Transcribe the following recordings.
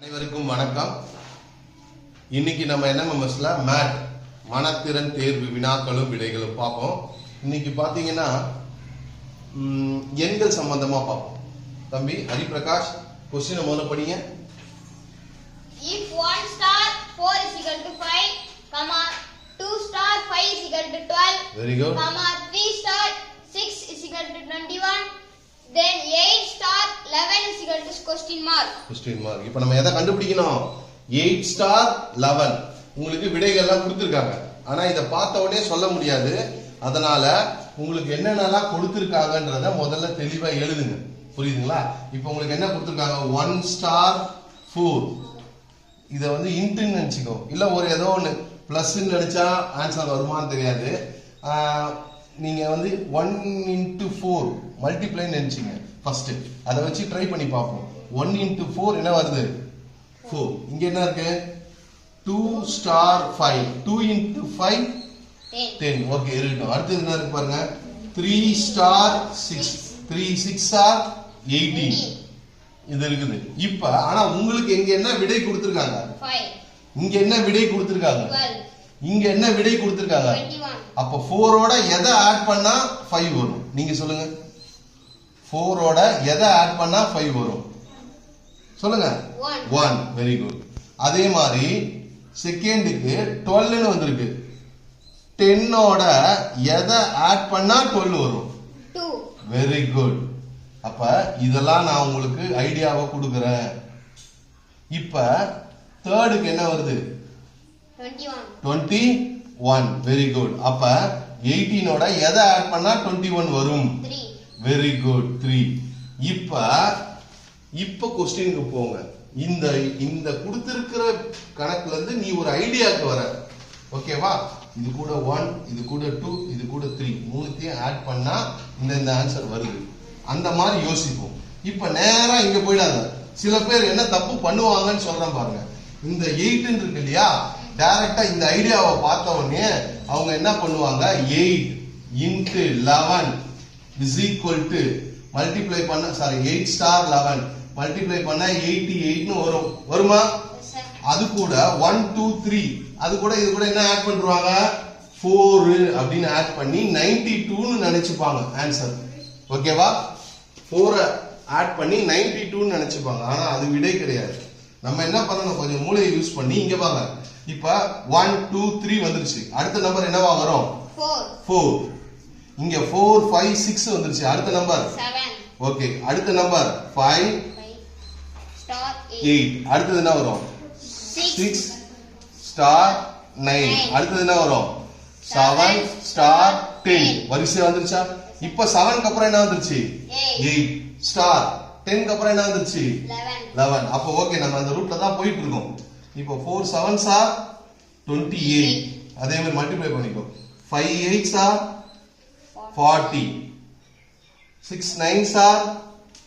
அனைவருக்கும் வணக்கம். இன்னைக்கு நம்ம என்எம்எம்எஸ்ல மேட் மனத்திறன் தேர்வு வினாக்களும் விடைகளும் பார்ப்போம். இன்னைக்கு பார்த்தீங்கன்னா எண்கள் சம்பந்தமா பார்ப்போம். தம்பி ஹரிபிரகாஷ் கொஸ்டினை முதல்ல படிங்க. If 1 star 4 is equal to 5, comma 2 star 5 is equal to 12, very good comma 3 star 6 is equal to 21, then 8 star 11 is equal to question mark. Question mark இப்போ நம்ம எதை கண்டுபிடிக்கணும்? எயிட் ஸ்டார் லெவன் உங்களுக்கு விடைகள்லாம் கொடுத்துருக்காங்க. ஆனா இதை பார்த்த உடனே சொல்ல முடியாது. அதனால உங்களுக்கு என்னென்னலாம் கொடுத்துருக்காங்கன்றத முதல்ல தெளிவா எழுதுங்க. புரியுதுங்களா? இப்போ உங்களுக்கு என்ன கொடுத்துருக்காங்க? ஒன் ஸ்டார் ஃபோர் இதை வந்து இன்ட்டுன்னு நினச்சிக்கோ. இல்லை ஒரு ஏதோ ஒன்று ப்ளஸ்ன்னு நினச்சா ஆன்சர் வருமான்னு தெரியாது. நீங்கள் வந்து ஒன் இன்ட்டு ஃபோர் மல்டிப்ளைன்னு நினச்சிங்க. ஃபஸ்ட்டு அதை வச்சு ட்ரை பண்ணி பார்ப்போம். ஒன் இன்ட்டு ஃபோர் என்ன வருது? ஃபோர் இங்க என்ன இருக்கு? Two star five two into five 10. Ten okay இருக்கட்டும். அடுத்தது என்ன இருக்கு பாருங்க? Three star six three six are eighteen இது இருக்குது. இப்ப ஆனா உங்களுக்கு இங்க என்ன விடை கொடுத்துருக்காங்க? 5, இங்க என்ன விடை கொடுத்துருக்காங்க? 12, இங்க என்ன விடை கொடுத்துருக்காங்க? 21, அப்ப ஃபோரோட எதை ஆட் பண்ணா ஃபைவ் வரும்? நீங்க சொல்லுங்க. ஃபோரோட எதை ஆட் பண்ணா ஃபைவ் வரும்? சொல்லுங்க. 1, ஒன் வெரி குட் அதே மாதிரி செகண்டுக்கு டுவெல்னு வந்திருக்கு. டென்னோட எதை ஆட் பண்ணா டுவெல் வரும்? 2, வெரி குட் அப்ப இதெல்லாம் நான் உங்களுக்கு ஐடியாவை கொடுக்குறேன். இப்ப தேர்டுக்கு என்ன வருது? 21, டுவெண்ட்டி ஒன் வெரி குட் அப்ப எயிட்டீனோட எதை ஆட் பண்ணா டுவெண்ட்டி ஒன் வரும்? 3, வெரி குட் த்ரீ இப்ப இப்ப கொஸ்டினுக்கு போங்க. இந்த இந்த கொடுத்திருக்கிற கணக்குல இருந்து நீ ஒரு ஐடியாவுக்கு வர. ஓகேவா இது கூட ஒன் இது கூட டூ இது கூட த்ரீ மூணுத்தையும் ஆட் பண்ணா இந்த இந்த ஆன்சர் வருது. அந்த மாதிரி யோசிப்போம். இப்ப நேரம் இங்க போயிடாத. சில பேர் என்ன தப்பு பண்ணுவாங்கன்னு சொல்றேன் பாருங்க. இந்த எயிட்னு இருக்கு இல்லையா? டைரக்டா இந்த ஐடியாவை பார்த்த உடனே அவங்க என்ன பண்ணுவாங்க? Eight into eleven is equal to multiply பண்ண sorry eight star eleven multiply பண்ண எயிட்டி எயிட்னு வரும். வருமா? அது கூட ஒன் டூ த்ரீ அது கூட இது கூட என்ன ஆட் பண்ணுவாங்க ஃபோர் அப்படின்னு ஆட் பண்ணி நைன்டி டூன்னு நினைச்சுப்பாங்க. ஆன்சர் ஓகேவா? ஃபோரை ஆட் பண்ணி நைன்டி டூன்னு நினைச்சுப்பாங்க. ஆனா அது விடை கிடையாது. நம்ம என்ன பண்ணணும்? கொஞ்சம் மூளையை யூஸ் பண்ணி இங்க பாருங்க இப்ப ஒன் டூ த்ரீ வந்துருச்சு. அடுத்த நம்பர் என்னவா வரும் 4, ஃபோர் இங்க ஃபோர் ஃபைவ் சிக்ஸ் வந்துருச்சு. அடுத்த நம்பர் 7, ஓகே அடுத்த நம்பர் ஃபைவ் 5, star 8, எயிட். அடுத்தது என்ன வரும்? 6, சிக்ஸ் ஸ்டார் நைன். அடுத்தது என்ன வரும்? Seven star ten ten. வரிசை வந்துருச்சா? இப்ப செவனுக்கு அப்புறம் என்ன வந்துருச்சு. எயிட் ஸ்டார் டென்க்கு அப்புறம் என்ன வந்துருச்சு? 11, லெவன் அப்போ ஓகே நம்ம அந்த ரூட்ல தான் போயிட்டு இருக்கோம். இப்போ four seven star twenty eight அதே மாதிரி மல்டிப்ளை பண்ணிக்கோ. Five eight star forty six nine star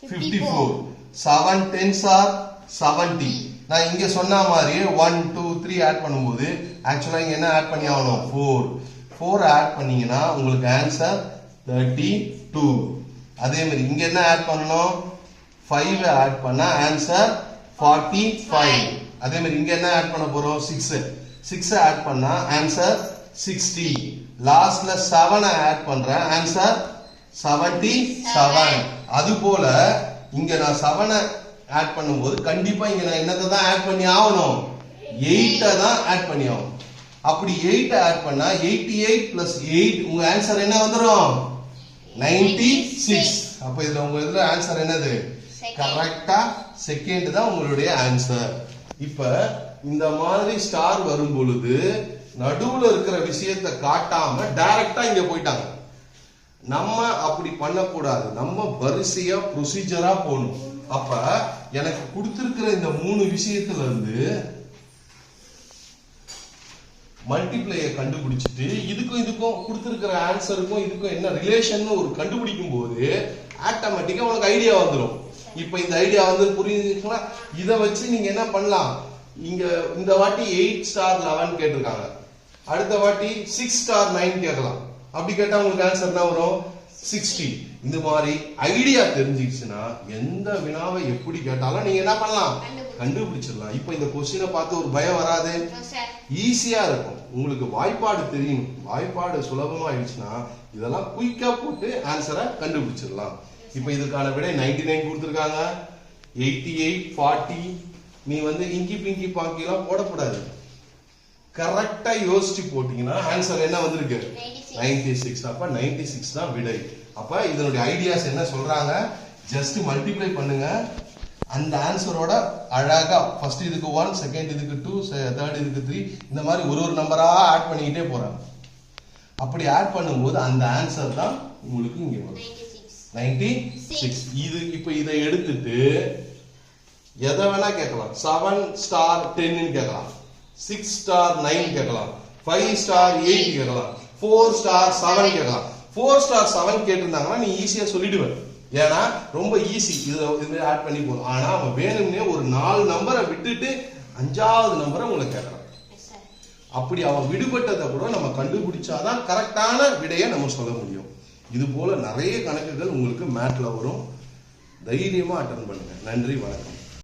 fifty four seven ten star seventy நான் இங்க சொன்ன மாதிரி ஒன் டூ த்ரீ ஆட் பண்ணும்போது ஆக்சுவலா இங்க என்ன ஆட் பண்ணி ஆகணும்? ஃபோர் ஃபோர் ஆட் பண்ணீங்கன்னா உங்களுக்கு ஆன்சர் தேர்ட்டி டூ அதே மாதிரி இங்க என்ன ஆட் பண்ணணும்? ஃபைவ் ஆட் பண்ணா ஆன்சர் ஃபார்ட்டி ஃபைவ் அதே மாதிரி இங்க என்ன ஆட் பண்ண போறோம்? சிக்ஸ் சிக்ஸ் ஆட் பண்ணா ஆன்சர் சிக்ஸ்டி லாஸ்ட்ல செவனை ஆட் பண்றேன் ஆன்சர் செவன்டி செவன் அது போல இங்க நான் செவனை ஆட் பண்ணும்போது கண்டிப்பா இங்க நான் என்னத்தை தான் ஆட் பண்ணி ஆகணும்? எயிட்டை தான் ஆட் பண்ணி ஆகணும். அப்படி எயிட் ஆட் பண்ணா எயிட்டி எயிட் பிளஸ் எயிட் உங்க ஆன்சர் என்ன வந்துடும் நைன்டி சிக்ஸ் அப்ப இதுல உங்க இதுல ஆன்சர் என்னது? Second. கரெக்டா செகண்ட் தான் உங்களுடைய ஆன்சர் இப்ப இந்த மாதிரி ஸ்டார் வரும் பொழுது நடுவுல இருக்கிற விஷயத்தை காட்டாம டைரக்டா இங்க போயிட்டாங்க. நம்ம அப்படி பண்ணக்கூடாது. நம்ம வரிசையா ப்ரொசீஜரா போகணும். அப்ப எனக்கு கொடுத்திருக்கிற இந்த மூணு விஷயத்துல இருந்து மல்டிப்ளைய கண்டுபிடிச்சிட்டு இதுக்கும் இதுக்கும் கொடுத்திருக்கிற ஆன்சருக்கும் இதுக்கும் என்ன ரிலேஷன் ஒரு கண்டுபிடிக்கும் போது ஆட்டோமேட்டிக்கா உனக்கு ஐடியா வந்துடும் இப்ப இந்த ஐடியா வந்து புரியுதுங்களா இதை வச்சு நீங்க என்ன பண்ணலாம்? இங்க இந்த வாட்டி எயிட் ஸ்டார் லெவன் கேட்டிருக்காங்க. அடுத்த வாட்டி சிக்ஸ் ஸ்டார் நைன் கேட்கலாம். அப்படி கேட்டா உங்களுக்கு ஆன்சர் என்ன வரும்? சிக்ஸ்டி இந்த மாதிரி ஐடியா தெரிஞ்சிச்சுன்னா எந்த வினாவை எப்படி கேட்டாலும் நீங்க என்ன பண்ணலாம்? கண்டுபிடி- கண்டுபிடிச்சிடலாம். இப்போ இந்த கொஸ்டினை பார்த்து ஒரு பயம் வராது. ஈஸியா இருக்கும். உங்களுக்கு வாய்ப்பாடு தெரியும். வாய்ப்பாடு சுலபமாயிடுச்சுன்னா இதெல்லாம் குயிக்கா போட்டு ஆன்சரை கண்டுபிடிச்சிடலாம். இப்போ இதுக்கான விடை 99 நைன் கொடுத்துருக்காங்க. எயிட்டி எயிட் ஃபார்ட்டி நீ வந்து இங்கி பிங்கி பாங்கிலாம் போடக்கூடாது. கரெக்டா யோசிச்சு போட்டீங்கன்னா ஆன்சர் என்ன வந்திருக்கு? 96. நைன்டி சிக்ஸ் அப்ப நைன்டி சிக்ஸ் தான் விடை. அப்ப இதனுடைய ஐடியாஸ் என்ன சொல்றாங்க? ஜஸ்ட் மல்டிப்ளை பண்ணுங்க. அந்த ஆன்சரோட அழகா ஃபர்ஸ்ட் இதுக்கு ஒன் செகண்ட் இதுக்கு டூ தேர்ட் இதுக்கு த்ரீ இந்த மாதிரி ஒரு ஒரு நம்பரா ஆட் பண்ணிக்கிட்டே போறாங்க. அப்படி ஆட் பண்ணும்போது அந்த ஆன்சர் தான் உங்களுக்கு இங்க வரும். 96. நைன்டி சிக்ஸ் இது இப்போ இதை எடுத்துட்டு எதை வேணா கேட்கலாம். செவன் ஸ்டார் டென்னு கேட்கலாம். சிக்ஸ் ஸ்டார் நைன் கேட்கலாம் ஃபைவ் ஸ்டார் எயிட் கேட்கலாம் ஃபோர் ஸ்டார் செவன் கேட்கலாம் ஃபோர் ஸ்டார் செவன் கேட்டிருந்தாங்கன்னா நீ ஈஸியா சொல்லிடுவேன். ஏன்னா ரொம்ப ஈஸி இதை இது ஆட் பண்ணி போதும் ஆனா அவன் வேணும்னே ஒரு நாலு நம்பரை விட்டுட்டு அஞ்சாவது நம்பரை உங்களுக்கு கேட்கறான். அப்படி அவன் விடுபட்டதை கூட நம்ம கண்டுபிடிச்சாதான் கரெக்டான விடையை நம்ம சொல்ல முடியும். இது போல நிறைய கணக்குகள் உங்களுக்கு மேட்ல வரும். தைரியமா அட்டன் பண்ணுங்க. நன்றி வணக்கம்.